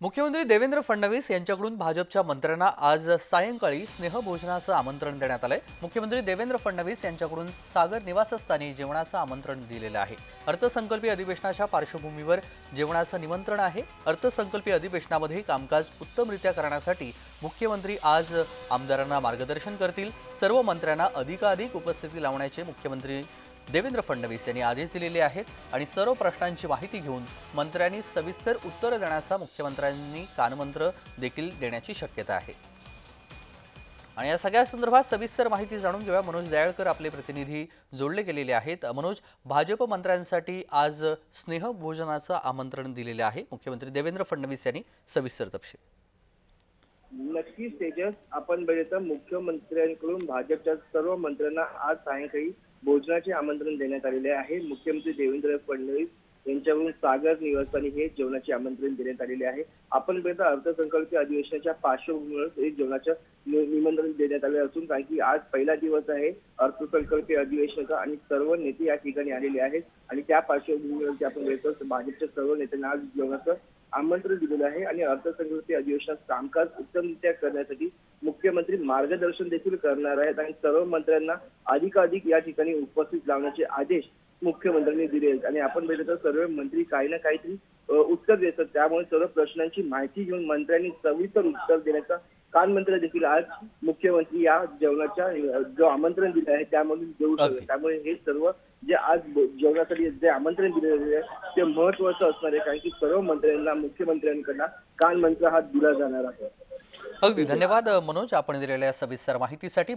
मुख्यमंत्री देवेंद्र फडणवीस यांच्याकडून भाजपच्या मंत्र्यांना आज सायंकाळी स्नेहभोजनाचं आमंत्रण देण्यात आलंय. मुख्यमंत्री देवेंद्र फडणवीस यांच्याकडून सागर निवासस्थानी जेवणाचं आमंत्रण दिलेलं आहे. अर्थसंकल्पीय अधिवेशनाच्या पार्श्वभूमीवर जेवणाचं निमंत्रण आहे. अर्थसंकल्पीय अधिवेशनामध्ये कामकाज उत्तमरित्या करण्यासाठी मुख्यमंत्री आज आमदारांना मार्गदर्शन करतील. सर्व मंत्र्यांना अधिकाधिक उपस्थिती लावण्याचे मुख्यमंत्री देवेंद्र फडणवीस यांनी आदेश दिलेले आहेत आणि सर्व प्रश्नांची माहिती घेऊन मंत्र्यांनी सविस्तर उत्तर देण्याचा मुख्यमंत्र्यांनी कानमंत्र देखील देण्याची शक्यता आहे. आणि या सगळ्या संदर्भात सविस्तर माहिती जाणून घेऊया. मनोज दयाळकर आपले प्रतिनिधी जोडले गेलेले आहेत. मनोज भाजप मंत्र्यांसाठी आज स्नेहभोजनाचं आमंत्रण दिलेलं आहे. मुख्यमंत्री देवेंद्र फडणवीस यांनी सविस्तर तपशील. नक्कीच तेजस आपण बघितलं मुख्यमंत्र्यांकडून भाजपच्या सर्व मंत्र्यांना आज सायंकाळी भोजनाचे आमंत्रण देण्यात आलेले आहे. मुख्यमंत्री देवेंद्र फडणवीस यांच्यावरून सागर निवासाने हे जेवणाचे आमंत्रण देण्यात आलेले आहे. आपण पर्यंत अर्थसंकल्पीय अधिवेशनाच्या पार्श्वभूमीवर हे जेवणाचं निमंत्रण देण्यात आले असून कारण की आज पहिला दिवस आहे अर्थसंकल्पीय अधिवेशनाचा आणि सर्व नेते या ठिकाणी आलेले आहेत. आणि त्या पार्श्वभूमीवरती आपण भेटतो भाजपच्या सर्व नेत्यांना आज जेवणाचं आमंत्रण दिलेलं आहे आणि अर्थसंकल्पीय अधिवेशनात कामकाज उत्तमरित्या करण्यासाठी मुख्यमंत्री मार्गदर्शन देखील करणार आहेत आणि सर्व मंत्र्यांना अधिकाधिक या ठिकाणी उपस्थित लावण्याचे आदेश मुख्यमंत्र्यांनी दिले आहेत. आणि आपण बघितलं तर सर्व मंत्री काही ना काहीतरी उत्तर देतात. त्यामुळे सर्व प्रश्नांची माहिती घेऊन मंत्र्यांनी सविस्तर उत्तर देण्याचा कानमंत्र देखील आज मुख्यमंत्री या जेवणाच्या जो आमंत्रण दिलं आहे त्यामधून देऊ. शकतात त्यामुळे हे सर्व जे आज जेवणासाठी जे आमंत्रण दिलेले आहे ते महत्वाचं असणार आहे कारण की सर्व मंत्र्यांना मुख्यमंत्र्यांकडनं कानमंत्र हा दिला जाणार आहे. अगदी. धन्यवाद मनोज. आपण दिलेल्या सविस्तर माहितीसाठी